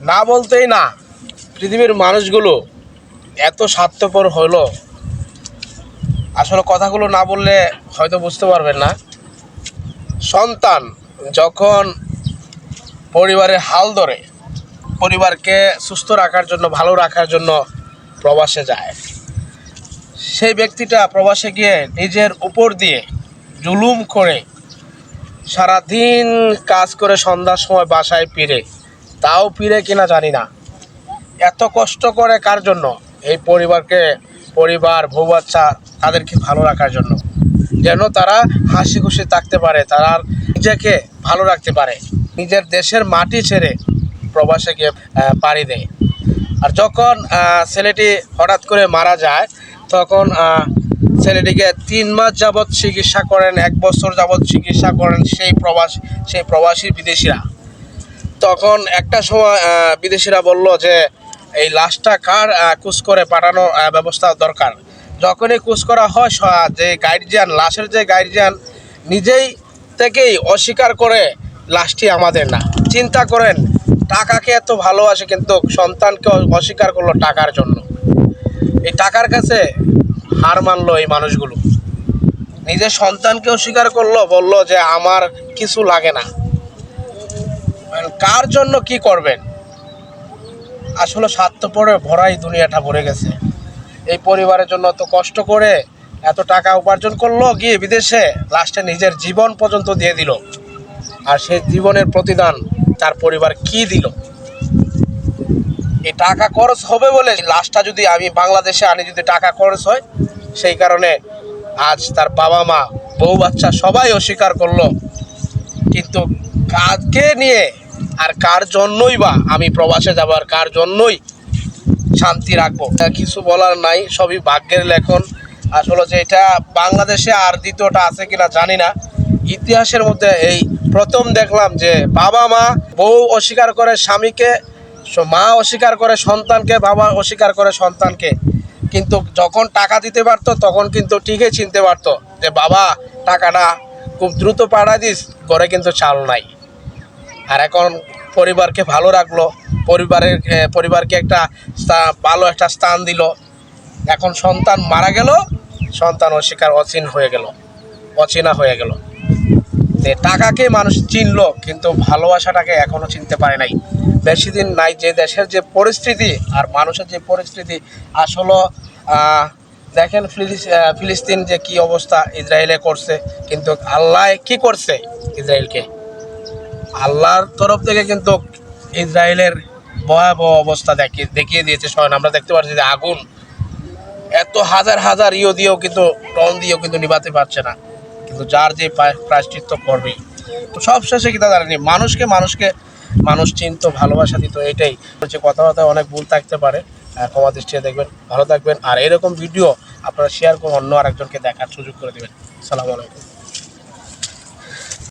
না বলতেই না, পৃথিবীর মানুষগুলো এত স্বার্থপর হলো। আসলে কথাগুলো না বললে হয়তো বুঝতে পারবেন না। সন্তান যখন পরিবারের হাল ধরে, পরিবারকে সুস্থ রাখার জন্য, ভালো রাখার জন্য প্রবাসে যায়, সেই ব্যক্তিটা প্রবাসে গিয়ে নিজের উপর দিয়ে জুলুম করে সারাদিন কাজ করে সন্ধ্যার সময় বাসায় ফিরে তাও ফিরে কিনা জানি না। এত কষ্ট করে কার জন্য? এই পরিবারকে, পরিবার, বউ বাচ্চা, তাদেরকে ভালো রাখার জন্য। যেন তারা হাসি খুশি থাকতে পারে, তারা নিজেকে ভালো রাখতে পারে। নিজের দেশের মাটি ছেড়ে প্রবাসে গিয়ে পাড়ি দেয়। আর যখন ছেলেটি হঠাৎ করে মারা যায়, তখন ছেলেটিকে তিন মাস যাবৎ চিকিৎসা করেন, এক বছর যাবৎ চিকিৎসা করেন সেই প্রবাস, সেই প্রবাসী বিদেশিরা। তখন একটা সময় বিদেশিরা বলল যে, এই লাশটা কার কুচ করে পাঠানো ব্যবস্থা দরকার? যখনই কুচ করা হয় যে গাইডজিয়ান লাশের যে গাইডজিয়ান নিজেই থেকেই অস্বীকার করে লাশটি আমাদের না। চিন্তা করেন, টাকাকে এত ভালোবাসে, কিন্তু সন্তানকে অস্বীকার করল টাকার জন্য। এই টাকার কাছে হার মানলো এই মানুষগুলো। নিজের সন্তানকে অস্বীকার করল, বলল যে, আমার কিছু লাগে না। কার জন্য কি করবেন? আসলে স্বার্থপরে ভরাই দুনিয়াটা ভরে গেছে। এই পরিবারের জন্য এত কষ্ট করে এত টাকা উপার্জন করল গিয়ে বিদেশে লাস্টে নিজের জীবন পর্যন্ত দিয়ে দিল। আর সেই জীবনের প্রতিদান তার পরিবার কি দিল? এই টাকা খরচ হবে বলে লাশটা যদি আমি বাংলাদেশে আনি, যদি টাকা খরচ হয়, সেই কারণে আজ তার বাবা মা, বউ বাচ্চা সবাই অস্বীকার করল। কিন্তু কাজকে নিয়ে আর কার জন্যই বা আমি প্রবাসে যাব আর কার জন্যই শান্তি রাখব? কিছু বলার নাই, সবই ভাগ্যের লেখন। আসলে যে এটা বাংলাদেশে আর দ্বিতীয়টা আছে কিনা জানি না। ইতিহাসের মধ্যে এই প্রথম দেখলাম যে বাবা মা বউ অস্বীকার করে স্বামীকে মা অস্বীকার করে সন্তানকে, বাবা অস্বীকার করে সন্তানকে। কিন্তু যখন টাকা দিতে পারতো, তখন কিন্তু ঠিকই চিনতে পারতো যে বাবা টাকা না খুব দ্রুত পাড়া দিস, ঘরে কিন্তু চাল নাই। আর এখন পরিবারকে ভালো রাখল। পরিবারের পরিবারকে একটা ভালো একটা স্থান দিল। এখন সন্তান মারা গেল সন্তান অস্বীকার অচিন হয়ে গেল, অচেনা হয়ে গেল। টাকাকে মানুষ চিনলো, কিন্তু ভালোবাসাটাকে এখনও চিনতে পারে নাই। বেশি দিন নাই যে দেশের যে পরিস্থিতি আর মানুষের যে পরিস্থিতি, আসলে দেখেন ফিলিস- ফিলিস্তিন যে কি অবস্থা ইসরায়েলে করছে, কিন্তু আল্লাহ কি করছে ইসরায়েলকে? আল্লাহর তরফ থেকে কিন্তু ইসরায়েলের ভয়াবহ অবস্থা দেখিয়ে দেখিয়ে দিয়েছে স্বয়ং। আমরা দেখতে পাচ্ছি যে আগুন এত হাজার হাজার ইয়ে দিয়েও কিন্তু, টন দিয়েও কিন্তু নিভাতে পারছে না। কিন্তু যার যে প্রায়- প্রায়শ্চিত্ত করবে তো সব শেষে কি দাঁড়ানি মানুষকে মানুষকে মানুষ চিন্ত, ভালোবাসা দিত, এটাই। হচ্ছে কথাবার্তা অনেক ভুল থাকতে পারে। ক্ষমা দৃষ্টিতে দেখবেন, ভালো থাকবেন। আর এরকম ভিডিও আপনারা শেয়ার করে অন্য আরেকজনকে দেখার সুযোগ করে দেবেন। সালাম আলাইকুম।